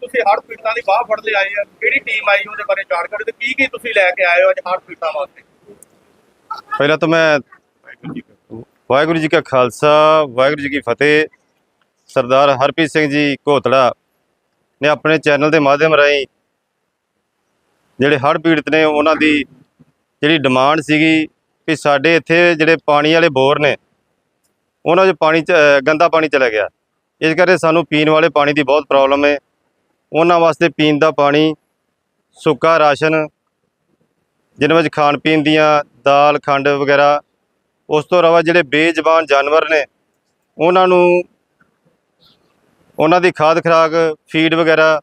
ਤੁਸੀਂ ਹੜ੍ਹ ਪੀੜਤਾਂ ਦੀ ਬਾਹ ਫੜ ਲਿਆਏ ਆ ਕਿਹੜੀ ਟੀਮ ਆਈ ਉਹਦੇ ਬਾਰੇ ਜਾਣਕਾਰੀ ਤੇ ਕੀ ਕੀ ਤੁਸੀਂ ਲੈ ਕੇ ਆਏ ਹੋ ਅੱਜ ਹੜ੍ਹ ਪੀੜਤਾਂ ਵਾਸਤੇ? ਪਹਿਲਾਂ ਤਾਂ ਮੈਂ ਵਾਹਿਗੁਰੂ ਜੀ ਕਾ ਖਾਲਸਾ। ਵਾਹਿਗੁਰੂ ਜੀ ਕੀ ਫਤਿਹ। ਸਰਦਾਰ ਹਰਪ੍ਰੀਤ ਸਿੰਘ ਜੀ ਘੋਤੜਾ ਨੇ ਆਪਣੇ ਚੈਨਲ ਦੇ ਮਾਧਿਅਮ ਰਾਹੀਂ ਜਿਹੜੇ ਹੜ੍ਹ ਪੀੜਤ ਨੇ ਉਹਨਾਂ ਦੀ ਜਿਹੜੀ ਡਿਮਾਂਡ ਸੀਗੀ ਕਿ ਸਾਡੇ ਇੱਥੇ ਜਿਹੜੇ ਪਾਣੀ ਵਾਲੇ ਬੋਰ ਨੇ ਉਹਨਾਂ 'ਚ ਪਾਣੀ ਗੰਦਾ ਪਾਣੀ ਚਲਾ ਗਿਆ। ਇਸ ਕਰਕੇ ਸਾਨੂੰ ਪੀਣ ਵਾਲੇ ਪਾਣੀ ਦੀ ਬਹੁਤ ਪ੍ਰੋਬਲਮ ਹੈ। ਉਹਨਾਂ ਵਾਸਤੇ ਪੀਣ ਦਾ ਪਾਣੀ ਸੁੱਕਾ ਰਾਸ਼ਨ ਜਿਨ੍ਹਾਂ ਵਿੱਚ ਖਾਣ ਪੀਣ ਦੀਆਂ ਦਾਲ ਖੰਡ ਵਗੈਰਾ ਉਸ ਤੋਂ ਇਲਾਵਾ ਜਿਹੜੇ ਬੇਜ਼ਬਾਨ ਜਾਨਵਰ ਨੇ ਉਹਨਾਂ ਨੂੰ ਉਹਨਾਂ ਦੀ ਖਾਦ ਖੁਰਾਕ ਫੀਡ ਵਗੈਰਾ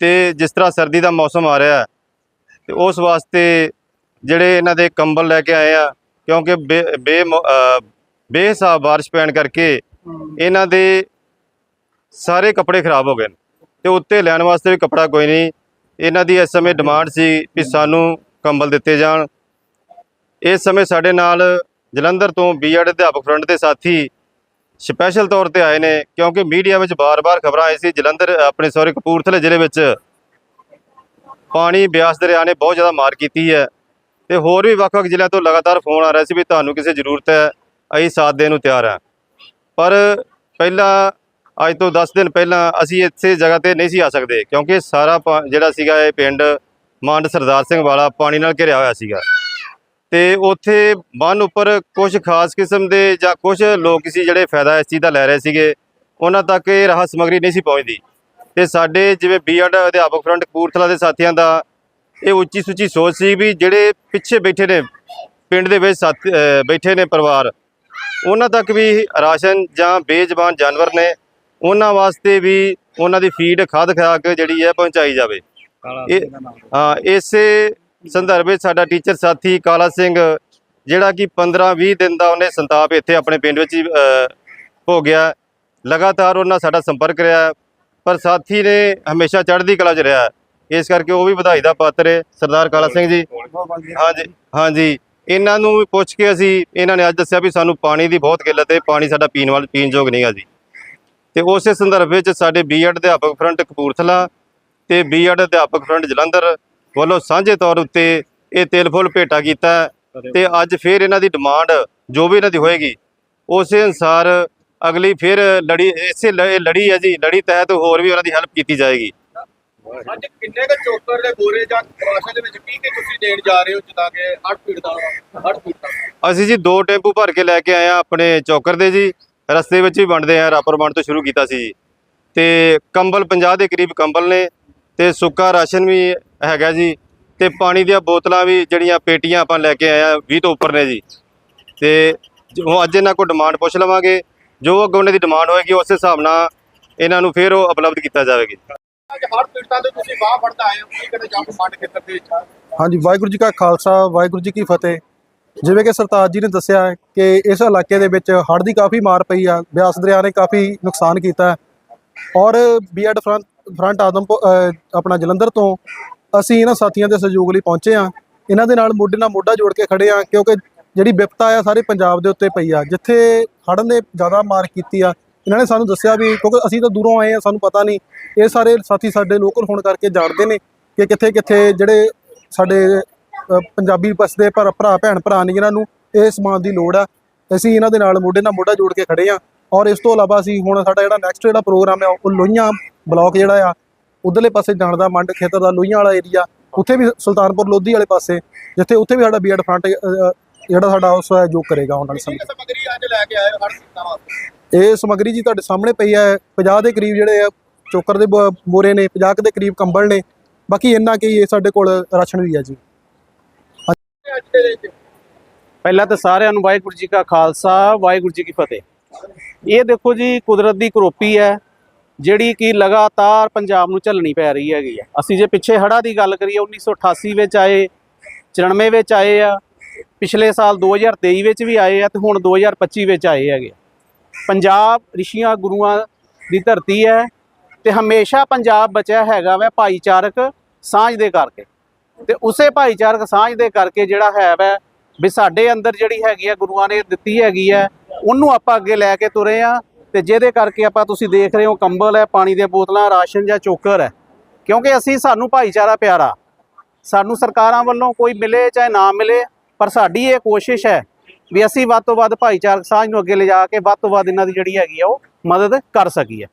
ਤੇ ਜਿਸ ਤਰ੍ਹਾਂ ਸਰਦੀ ਦਾ ਮੌਸਮ ਆ ਰਿਹਾ ਤੇ ਉਸ ਵਾਸਤੇ ਜਿਹੜੇ ਇਹਨਾਂ ਦੇ ਕੰਬਲ ਲੈ ਕੇ ਆਏ ਆ ਕਿਉਂਕਿ ਬੇ ਬੇਹਿਸਾਬ ਬਾਰਿਸ਼ ਪੈਣ ਕਰਕੇ ਇਹਨਾਂ ਦੇ ਸਾਰੇ ਕੱਪੜੇ ਖਰਾਬ ਹੋ ਗਏ ਨੇ। ਤੇ ਉੱਤੇ ਲੈਣ ਵਾਸਤੇ ਵੀ ਕੱਪੜਾ ਕੋਈ ਨਹੀਂ। ਇਹਨਾਂ ਦੀ ਇਸ ਸਮੇਂ ਡਿਮਾਂਡ ਸੀ ਕਿ ਸਾਨੂੰ ਕੰਬਲ ਦਿੱਤੇ ਜਾਣ। ਇਸ ਸਮੇਂ ਸਾਡੇ ਨਾਲ ਜਲੰਧਰ ਤੋਂ ਬੀਐਡ ਅਧਿਆਪਕ ਫਰੰਟ ਦੇ ਸਾਥੀ ਸਪੈਸ਼ਲ ਤੌਰ ਤੇ ਆਏ ਨੇ ਕਿਉਂਕਿ ਮੀਡੀਆ ਵਿੱਚ ਬਾਰ-ਬਾਰ ਖਬਰਾਂ ਆਈ ਸੀ, ਜਲੰਧਰ ਆਪਣੇ ਸੌਰੀ ਕਪੂਰਥਲੇ ਜ਼ਿਲ੍ਹੇ ਵਿੱਚ ਪਾਣੀ ਬਿਆਸ ਦਰਿਆ ਨੇ ਬਹੁਤ ਜ਼ਿਆਦਾ ਮਾਰ ਕੀਤੀ ਹੈ। ਤੇ ਹੋਰ ਵੀ ਵੱਖ-ਵੱਖ ਜ਼ਿਲ੍ਹਿਆਂ ਤੋਂ ਲਗਾਤਾਰ ਫੋਨ ਆ ਰਿਹਾ ਸੀ ਵੀ ਤੁਹਾਨੂੰ ਕਿਸੇ ਜ਼ਰੂਰਤ ਹੈ, ਅਸੀਂ ਸਾਥ ਦੇਣ ਨੂੰ ਤਿਆਰ ਹਾਂ। ਪਰ ਪਹਿਲਾਂ ਅੱਜ ਤੋਂ 10 ਦਿਨ ਪਹਿਲਾਂ ਅਸੀਂ ਇੱਥੇ ਜਗ੍ਹਾ ਤੇ ਨਹੀਂ ਸੀ ਆ ਸਕਦੇ, ਕਿਉਂਕਿ ਸਾਰਾ ਪਾ- ਜਿਹੜਾ ਸੀਗਾ ਇਹ ਪਿੰਡ ਮੰਡ ਸਰਦਾਰ ਸਿੰਘ ਵਾਲਾ ਪਾਣੀ ਨਾਲ ਘਿਰਿਆ ਹੋਇਆ ਸੀਗਾ। ਤੇ ਉੱਥੇ ਬੰਨ ਉੱਪਰ ਕੁਝ ਖਾਸ ਕਿਸਮ ਦੇ ਜਾਂ ਕੁਝ ਲੋਕ ਸੀ ਜਿਹੜੇ ਫਾਇਦਾ ਇਸ ਚੀਜ਼ ਦਾ ਲੈ ਰਹੇ ਸੀਗੇ, ਉਹਨਾਂ ਤੱਕ ਇਹ ਰਾਹਤ ਸਮੱਗਰੀ ਨਹੀਂ ਸੀ ਪਹੁੰਚਦੀ। ਤੇ ਸਾਡੇ ਜਿਵੇਂ ਬੀਐਡ ਅਧਿਆਪਕ ਫਰੰਟ ਕਪੂਰਥਲਾ ਦੇ ਸਾਥੀਆਂ ਦਾ ਇਹ ਉੱਚੀ ਸੁੱਚੀ ਸੋਚ ਸੀ ਵੀ ਜਿਹੜੇ ਪਿੱਛੇ ਬੈਠੇ ਨੇ, ਪਿੰਡ ਦੇ ਵਿੱਚ ਸਾਥੀ ਬੈਠੇ ਨੇ ਪਰਿਵਾਰ, ਉਹਨਾਂ ਤੱਕ ਵੀ ਰਾਸ਼ਨ ਜਾਂ ਬੇਜ਼ਬਾਨ ਜਾਨਵਰ ਨੇ ਉਹਨਾਂ ਵਾਸਤੇ ਵੀ ਉਹਨਾਂ ਦੀ ਫੀਡ ਖਾਦ ਖੁਰਾਕ ਜਿਹੜੀ ਹੈ ਪਹੁੰਚਾਈ ਜਾਵੇ। ਇਹ ਹਾਂ ਇਸੇ ਸੰਦਰਭ ਵਿੱਚ ਸਾਡਾ ਟੀਚਰ ਸਾਥੀ ਕਾਲਾ ਸਿੰਘ ਜਿਹੜਾ ਕਿ 15-20 ਦਿਨ ਦਾ ਉਹਨੇ ਸੰਤਾਪ ਇੱਥੇ ਆਪਣੇ ਪਿੰਡ ਵਿੱਚ ਹੀ ਅਹ, ਭੋਗਿਆ। ਲਗਾਤਾਰ ਉਹਨਾਂ ਸਾਡਾ ਸੰਪਰਕ ਰਿਹਾ ਪਰ ਸਾਥੀ ਨੇ ਹਮੇਸ਼ਾ ਚੜ੍ਹਦੀ ਕਲਾ 'ਚ ਰਿਹਾ ਇਸ ਕਰਕੇ ਉਹ ਵੀ ਵਧਾਈ ਦਾ ਪਾਤਰ ਹੈ ਸਰਦਾਰ ਕਾਲਾ ਸਿੰਘ ਜੀ। ਹਾਂਜੀ ਹਾਂਜੀ। ਇਹਨਾਂ ਨੂੰ ਵੀ ਪੁੱਛ ਕੇ ਅਸੀਂ ਇਹਨਾਂ ਨੇ ਅੱਜ ਦੱਸਿਆ ਵੀ ਸਾਨੂੰ ਪਾਣੀ ਦੀ ਬਹੁਤ ਕਿੱਲਤ ਹੈ ਪਾਣੀ ਸਾਡਾ ਪੀਣ ਵਾਲਾ ਪੀਣ ਯੋਗ ਨਹੀਂ ਹੈ ਜੀ। ਤੇ ਉਸੇ ਸੰਦਰਭ ਵਿੱਚ ਸਾਡੇ ਬੀਐਡ ਅਧਿਆਪਕ ਫਰੰਟ ਕਪੂਰਥਲਾ ਤੇ ਬੀਐਡ ਅਧਿਆਪਕ ਫਰੰਟ ਜਲੰਧਰ ਵੱਲੋਂ ਸਾਂਝੇ ਤੌਰ ਉੱਤੇ ਇਹ ਤਿਲ ਫੁੱਲ ਭੇਟਾ ਕੀਤਾ ਤੇ ਅੱਜ ਫਿਰ ਇਹਨਾਂ ਦੀ ਡਿਮਾਂਡ ਜੋ ਵੀ ਇਹਨਾਂ ਦੀ ਹੋਏਗੀ ਉਸੇ ਅਨਸਾਰ ਅਗਲੀ ਫਿਰ ਲੜੀ ਇਸੇ ਲੜੀ ਹੈ ਜੀ ਲੜੀ ਤਹਿਤ ਹੋਰ ਵੀ ਉਹਨਾਂ ਦੀ ਹੈਲਪ ਕੀਤੀ ਜਾਏਗੀ। ਅੱਜ ਕਿੰਨੇ ਕੁ ਚੋਕਰ ਦੇ ਬੋਰੇ ਜਾਂ ਰਾਸ਼ਨ ਦੇ ਵਿੱਚ ਕੀ ਕੀ ਤੁਸੀਂ ਦੇਣ ਜਾ ਰਹੇ ਹੋ ਜਿੱਦਾਂ ਕਿ ਹੜ੍ਹ ਪੀੜਤਾਂ ਨੂੰ ਹੜ੍ਹ ਪੀੜਤਾਂ ਅਸੀਂ ਜੀ ਦੋ ਟੈਂਪੂ ਭਰ ਕੇ ਲੈ ਕੇ ਆਏ ਆ ਆਪਣੇ ਚੌਕਰ ਦੇ ਜੀ। ਰਸਤੇ ਵਿੱਚ ਵੀ ਵੰਡਦੇ ਆ ਰਾਪਰ ਵੰਡ ਤੋਂ ਸ਼ੁਰੂ ਕੀਤਾ ਸੀ ਜੀ। ਤੇ ਕੰਬਲ 50 ਦੇ ਕਰੀਬ ਕੰਬਲ ਨੇ ਤੇ ਸੁੱਕਾ ਰਾਸ਼ਨ ਵੀ ਹੈਗਾ ਜੀ ਤੇ ਪਾਣੀ ਦੀਆਂ ਬੋਤਲਾਂ ਵੀ ਜਿਹੜੀਆਂ ਪੇਟੀਆਂ ਆਪਾਂ ਲੈ ਕੇ ਆਏ ਆ 20 ਤੋਂ ਉੱਪਰ ਨੇ ਜੀ। ਤੇ ਜੋ ਅੱਜ ਇਹਨਾਂ ਕੋਲ ਡਿਮਾਂਡ ਪੁੱਛ ਲਵਾਂਗੇ ਜੋ ਅੱਗੇ ਉਹਨਾਂ ਦੀ ਡਿਮਾਂਡ ਹੋਏਗੀ ਉਸੇ ਹਿਸਾਬ ਨਾਲ ਇਹਨਾਂ ਨੂੰ ਫਿਰ ਉਹ ਉਪਲਬਧ ਕੀਤਾ ਜਾਵੇਗੀ। ਅੱਜ ਹੜ੍ਹ ਪੀੜਤਾਂ ਦੇ ਤੁਸੀਂ ਬਾਹ ਫੜਦਾ ਆਏ ਹੋ ਕੀ ਕਹਿੰਦੇ ਜਾਂ ਖੇਤਰ ਦੇ ਵਿੱਚ? ਹਾਂਜੀ ਵਾਹਿਗੁਰੂ ਜੀ ਕਾ ਖਾਲਸਾ ਵਾਹਿਗੁਰੂ ਜੀ ਕੀ ਫਤਿਹ। ਜਿਵੇਂ ਕਿ ਸਰਤਾਜ ਜੀ ਨੇ ਦੱਸਿਆ ਕਿ ਇਸ ਇਲਾਕੇ ਦੇ ਵਿੱਚ ਹੜ੍ਹ ਦੀ ਕਾਫੀ ਮਾਰ ਪਈ ਆ, ਬਿਆਸ ਦਰਿਆ ਨੇ ਕਾਫੀ ਨੁਕਸਾਨ ਕੀਤਾ। ਹੈ ਔਰ ਬੀਐਡ ਫਰੰਟ ਫਰੰਟ ਆਦਮਪੁਰ ਆਪਣਾ ਜਲੰਧਰ ਤੋਂ ਅਸੀਂ ਇਹਨਾਂ ਸਾਥੀਆਂ ਦੇ ਸਹਿਯੋਗ ਲਈ ਪਹੁੰਚੇ ਆ ਇਹਨਾਂ ਦੇ ਨਾਲ ਮੋਢੇ ਨਾਲ ਮੋਢਾ ਜੋੜ ਕੇ ਖੜੇ ਆ ਕਿਉਂਕਿ ਜਿਹੜੀ ਵਿਪਤਾ ਆ ਸਾਰੇ ਪੰਜਾਬ ਦੇ ਉੱਤੇ ਪਈ ਆ। ਜਿੱਥੇ ਹੜ੍ਹ ਨੇ ਜ਼ਿਆਦਾ ਮਾਰ ਕੀਤੀ ਆ, ਇਹਨਾਂ ਨੇ ਸਾਨੂੰ ਦੱਸਿਆ ਵੀ, ਕਿਉਂਕਿ ਅਸੀਂ ਤਾਂ ਦੂਰੋਂ ਆਏ ਆ ਸਾਨੂੰ ਪਤਾ ਨਹੀਂ। ਇਹ ਸਾਰੇ ਸਾਥੀ ਸਾਡੇ ਲੋਕਲ ਹੋਣ ਕਰਕੇ ਜਾਣਦੇ ਨੇ ਕਿ ਕਿੱਥੇ ਕਿੱਥੇ ਜਿਹੜੇ ਸਾਡੇ ਪੰਜਾਬੀ ਬਸਦੇ ਭਰਾ ਭਰਾ, ਭੈਣ ਭਰਾ ਨੇ ਇਹਨਾਂ ਨੂੰ ਇਹ ਸਮਾਨ ਦੀ ਲੋੜ ਆ। ਅਸੀਂ ਇਹਨਾਂ ਦੇ ਨਾਲ ਮੋਢੇ ਨਾਲ ਮੋਢਾ ਜੋੜ ਕੇ ਖੜੇ ਆ। ਔਰ ਇਸ ਤੋਂ ਇਲਾਵਾ ਅਸੀਂ ਹੁਣ ਸਾਡਾ ਜਿਹੜਾ ਨੈਕਸਟ ਜਿਹੜਾ ਪ੍ਰੋਗਰਾਮ ਆ, ਉਹ ਲੋਹੀਆਂ ਬਲਾਕ ਜਿਹੜਾ ਆ, ਉਧਰਲੇ ਪਾਸੇ ਜਾਣ ਦਾ ਮੰਡ ਖੇਤਰ ਦਾ ਲੋਹੀਆਂ ਵਾਲਾ ਏਰੀਆ ਉੱਥੇ ਵੀ ਸੁਲਤਾਨਪੁਰ ਲੋਧੀ ਵਾਲੇ ਪਾਸੇ, ਜਿੱਥੇ ਉੱਥੇ ਵੀ ਸਾਡਾ ਬੀਐਡ ਫਰੰਟ ਜਿਹੜਾ ਸਾਡਾ ਉਸ ਸਹਿਯੋਗ ਕਰੇਗਾ ਉਹਨਾਂ ਨਾਲ ਕੀ ਅੱਜ ਲੈ ਕੇ ਆਏ ਹੋ ਹੜ੍ਹ ਵਾਸਤੇ ਇਹ ਸਮੱਗਰੀ ਜੀ ਤੁਹਾਡੇ ਸਾਹਮਣੇ ਪਈ ਹੈ 50 ਦੇ ਕਰੀਬ ਜਿਹੜੇ ਚੋਕਰ ਦੇ ਬ- ਬੋਰੇ ਨੇ 50 ਦੇ ਕਰੀਬ ਕੰਬਲ ਨੇ। ਬਾਕੀ ਇੰਨਾ ਕੀ ਇਹ ਸਾਡੇ ਕੋਲ ਰਾਸ਼ਨ ਵੀ ਹੈ ਜੀ। ਅੱਜ ਦੇ ਵਿੱਚ ਪਹਿਲਾਂ ਤਾਂ ਸਾਰਿਆਂ ਨੂੰ ਵਾਹਿਗੁਰੂ ਜੀ ਕਾ ਖਾਲਸਾ, ਵਾਹਿਗੁਰੂ ਜੀ ਕੀ ਫਤਿਹ। ਇਹ ਦੇਖੋ ਜੀ, ਕੁਦਰਤ ਦੀ ਕਰੋਪੀ ਹੈ, ਜਿਹੜੀ ਕਿ ਲਗਾਤਾਰ ਪੰਜਾਬ ਨੂੰ ਝੱਲਣੀ ਪੈ ਰਹੀ ਹੈਗੀ ਆ ਅਸੀਂ ਜੇ ਪਿੱਛੇ ਹੜ੍ਹਾਂ ਦੀ ਗੱਲ ਕਰੀਏ 1988 ਵਿੱਚ ਆਏ 94 ਵਿੱਚ ਆਏ ਆ, ਪਿਛਲੇ ਸਾਲ 2023 ਵਿੱਚ ਵੀ ਆਏ ਆ, ਤੇ ਹੁਣ 2025 ਵਿੱਚ ਆਏ ਹੈਗੇ ਪੰਜਾਬ ਰਿਸ਼ੀਆਂ ਗੁਰੂਆਂ ਦੀ ਧਰਤੀ ਹੈ, ਤੇ ਹਮੇਸ਼ਾ ਪੰਜਾਬ ਬਚਿਆ ਹੈਗਾ ਵੈ ਭਾਈਚਾਰਕ ਸਾਂਝ ਦੇ ਕਰਕੇ। ਤੇ ਉਸੇ ਭਾਈਚਾਰਕ ਸਾਂਝ ਦੇ ਕਰਕੇ ਜਿਹੜਾ ਹੈ ਵੈ, ਵੀ ਸਾਡੇ ਅੰਦਰ ਜਿਹੜੀ ਹੈਗੀ ਆ, ਗੁਰੂਆਂ ਨੇ ਦਿੱਤੀ ਹੈਗੀ ਆ, ਉਹਨੂੰ ਆਪਾਂ ਅੱਗੇ ਲੈ ਕੇ ਤੁਰੇ ਆ, ਤੇ ਜਿਹਦੇ ਕਰਕੇ ਆਪਾਂ ਤੁਸੀਂ ਦੇਖ ਰਹੇ ਹੋ ਕੰਬਲ ਹੈ, ਪਾਣੀ ਦੀਆਂ ਬੋਤਲਾਂ, ਰਾਸ਼ਨ ਜਾਂ ਚੋਕਰ ਹੈ। ਕਿਉਂਕਿ ਅਸੀਂ, ਸਾਨੂੰ ਭਾਈਚਾਰਾ ਪਿਆਰਾ। ਸਾਨੂੰ ਸਰਕਾਰਾਂ ਵੱਲੋਂ ਕੋਈ ਮਿਲੇ ਚਾਹੇ ਨਾ ਮਿਲੇ, ਪਰ ਸਾਡੀ ਇਹ ਕੋਸ਼ਿਸ਼ ਹੈ ਵੀ ਅਸੀਂ ਵੱਧ ਤੋਂ ਵੱਧ ਭਾਈਚਾਰਕ ਸਾਂਝ ਨੂੰ ਅੱਗੇ ਲਿਜਾ ਕੇ ਵੱਧ ਤੋਂ ਵੱਧ ਇਹਨਾਂ ਦੀ ਜਿਹੜੀ ਹੈਗੀ ਆ, ਉਹ ਮਦਦ ਕਰ ਸਕੀਏ।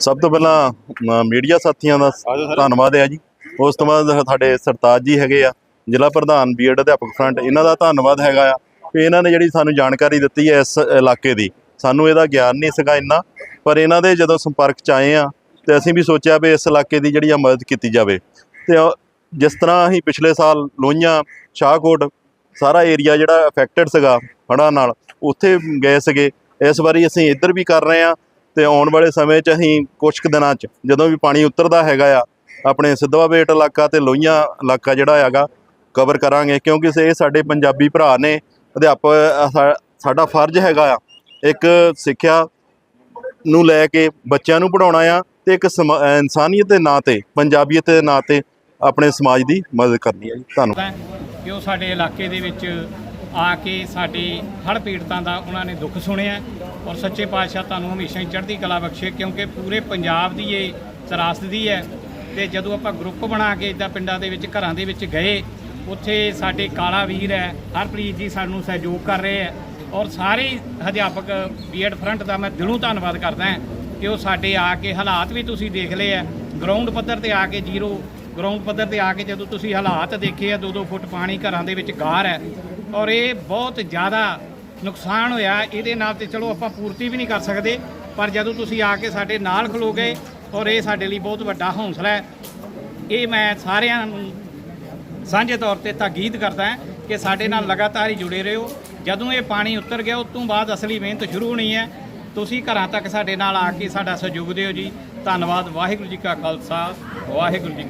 ਸਭ ਤੋਂ ਪਹਿਲਾਂ ਮੀਡੀਆ ਸਾਥੀਆਂ ਦਾ ਧੰਨਵਾਦ ਹੈ ਜੀ। ਉਸ ਤੋਂ ਬਾਅਦ ਸਾਡੇ ਸਰਤਾਜ ਜੀ ਹੈਗੇ ਆ, ਜ਼ਿਲ੍ਹਾ ਪ੍ਰਧਾਨ ਬੀਐਡ ਅਧਿਆਪਕ ਫਰੰਟ, ਇਹਨਾਂ ਦਾ ਧੰਨਵਾਦ ਹੈਗਾ ਆ ਵੀ ਇਹਨਾਂ ਨੇ ਜਿਹੜੀ ਸਾਨੂੰ ਜਾਣਕਾਰੀ ਦਿੱਤੀ ਹੈ ਇਸ ਇਲਾਕੇ ਦੀ। ਸਾਨੂੰ ਇਹਦਾ ਗਿਆਨ ਨਹੀਂ ਸੀਗਾ ਇੰਨਾ, ਪਰ ਇਹਨਾਂ ਦੇ ਜਦੋਂ ਸੰਪਰਕ ਚ ਆਏ ਆ, ਤੇ ਅਸੀਂ ਵੀ ਸੋਚਿਆ ਵੀ ਇਸ ਇਲਾਕੇ ਦੀ ਜਿਹੜੀ ਆ ਮਦਦ ਕੀਤੀ ਜਾਵੇ। ਤੇ ਜਿਸ ਤਰ੍ਹਾਂ ਅਸੀਂ ਪਿਛਲੇ ਸਾਲ ਲੋਹੀਆਂ, ਸ਼ਾਹਕੋਟ, ਸਾਰਾ ਏਰੀਆ ਜਿਹੜਾ ਅਫੈਕਟਡ ਸੀਗਾ ਹੜ੍ਹਾਂ ਨਾਲ, ਉੱਥੇ ਗਏ ਸੀਗੇ। ਇਸ ਵਾਰੀ ਅਸੀਂ ਇੱਧਰ ਵੀ ਕਰ ਰਹੇ ਆ, ਤੇ ਆਉਣ ਵਾਲੇ ਸਮੇਂ 'ਚ ਅਸੀਂ ਕੁਝ ਕੁ ਦਿਨਾਂ 'ਚ, ਜਦੋਂ ਵੀ ਪਾਣੀ ਉਤਰਦਾ ਹੈਗਾ ਆ ਆਪਣੇ ਸਿੱਧਵਾ ਬੇਟ ਇਲਾਕਾ ਤੇ ਲੋਹੀਆਂ ਇਲਾਕਾ ਜਿਹੜਾ ਹੈਗਾ ਕਵਰ ਕਰਾਂਗੇ, ਕਿਉਂਕਿ ਇਹ ਸਾਡੇ ਪੰਜਾਬੀ ਭਰਾ ਨੇ, ਅਧਿਆਪਕ ਸਾਡਾ ਫਰਜ਼ ਹੈਗਾ ਆ, ਇੱਕ ਸਿੱਖਿਆ ਨੂੰ ਲੈ ਕੇ ਬੱਚਿਆਂ ਨੂੰ ਪੜਾਉਣਾ ਆ, ਤੇ ਇੱਕ ਸਮਾ- ਇਨਸਾਨੀਅਤ ਦੇ ਨਾਂ ਤੇ, ਪੰਜਾਬੀਅਤ ਦੇ ਨਾਂ ਤੇ ਆਪਣੇ ਸਮਾਜ ਦੀ ਮਦਦ ਕਰਨੀ ਹੈ ਜੀ। ਧੰਨਵਾਦ। ਹੈ ਕਿ ਉਹ ਸਾਡੇ ਇਲਾਕੇ ਦੇ ਵਿੱਚ ਆ ਕੇ ਸਾਡੇ ਹੜ੍ਹ ਪੀੜਤਾਂ ਦਾ ਉਹਨਾਂ ਨੇ ਦੁੱਖ ਸੁਣਿਆ, ਔਰ ਸੱਚੇ ਪਾਤਸ਼ਾਹ ਤੁਹਾਨੂੰ ਹਮੇਸ਼ਾ ਹੀ ਚੜ੍ਹਦੀ ਕਲਾ ਬਖਸ਼ੇ, ਕਿਉਂਕਿ ਪੂਰੇ ਪੰਜਾਬ ਦੀ ਇਹ ਤਰਾਸਦੀ ਹੈ ਤੇ ਜਦੋਂ ਆਪਾਂ ਗਰੁੱਪ ਬਣਾ ਕੇ ਇਦਾਂ ਪਿੰਡਾਂ ਦੇ ਵਿੱਚ, ਘਰਾਂ ਦੇ ਵਿੱਚ ਗਏ, ਉੱਥੇ ਸਾਡੇ ਕਾਲਾ ਵੀਰ ਹੈ, ਹਰਪ੍ਰੀਤ ਜੀ ਸਾਨੂੰ ਸਹਿਯੋਗ ਕਰ ਰਹੇ ਹੈ ਔਰ ਸਾਰੇ ਅਧਿਆਪਕ ਬੀਐਡ ਫਰੰਟ ਦਾ ਮੈਂ ਦਿਲੋਂ ਧੰਨਵਾਦ ਕਰਦਾ ਹਾਂ ਕਿ ਉਹ ਸਾਡੇ ਆ ਕੇ ਹਾਲਾਤ ਵੀ ਤੁਸੀਂ ਦੇਖ ਲਏ ਆ ਗਰਾਊਂਡ ਪੱਧਰ ਤੇ ਆ ਕੇ ਜ਼ੀਰੋ ਗਰਾਊਂਡ ਪੱਧਰ ਤੇ ਆ ਕੇ ਜਦੋਂ ਤੁਸੀਂ ਹਾਲਾਤ ਦੇਖੇ ਆ 2-2 ਫੁੱਟ ਪਾਣੀ ਘਰਾਂ ਦੇ ਵਿੱਚ ਗਾਰ ਹੈ ਔਰ ਇਹ ਬਹੁਤ ਜ਼ਿਆਦਾ ਨੁਕਸਾਨ ਹੋਇਆ। ਇਹਦੇ ਨਾਲ ਤੇ ਚਲੋ ਆਪਾਂ ਪੂਰਤੀ ਵੀ ਨਹੀਂ ਕਰ ਸਕਦੇ, ਪਰ ਜਦੋਂ ਤੁਸੀਂ ਆ ਕੇ ਸਾਡੇ ਨਾਲ ਖਲੋ ਗਏ ਔਰ ਇਹ ਸਾਡੇ ਲਈ ਬਹੁਤ ਵੱਡਾ ਹੌਸਲਾ ਹੈ। ਇਹ ਮੈਂ ਸਾਰਿਆਂ ਨੂੰ ਸਾਂਝੇ ਤੌਰ ਤੇ ਤਾਕੀਦ ਕਰਦਾ ਹਾਂ ਕਿ ਸਾਡੇ ਨਾਲ ਲਗਾਤਾਰ ਹੀ ਜੁੜੇ ਰਹੋ। ਜਦੋਂ ਇਹ ਪਾਣੀ ਉਤਰ ਗਿਆ, ਉਸ ਤੋਂ ਬਾਅਦ ਅਸਲੀ ਮਿਹਨਤ ਸ਼ੁਰੂ ਹੋਣੀ ਹੈ। ਤੁਸੀਂ ਘਰਾਂ ਤੱਕ ਸਾਡੇ ਨਾਲ ਆ ਕੇ ਸਾਡਾ ਸਹਿਯੋਗ ਦਿਓ ਜੀ। ਧੰਨਵਾਦ। ਵਾਹਿਗੁਰੂ ਜੀ ਕਾ ਖਾਲਸਾ। ਵਾਹਿਗੁਰੂ ਜੀ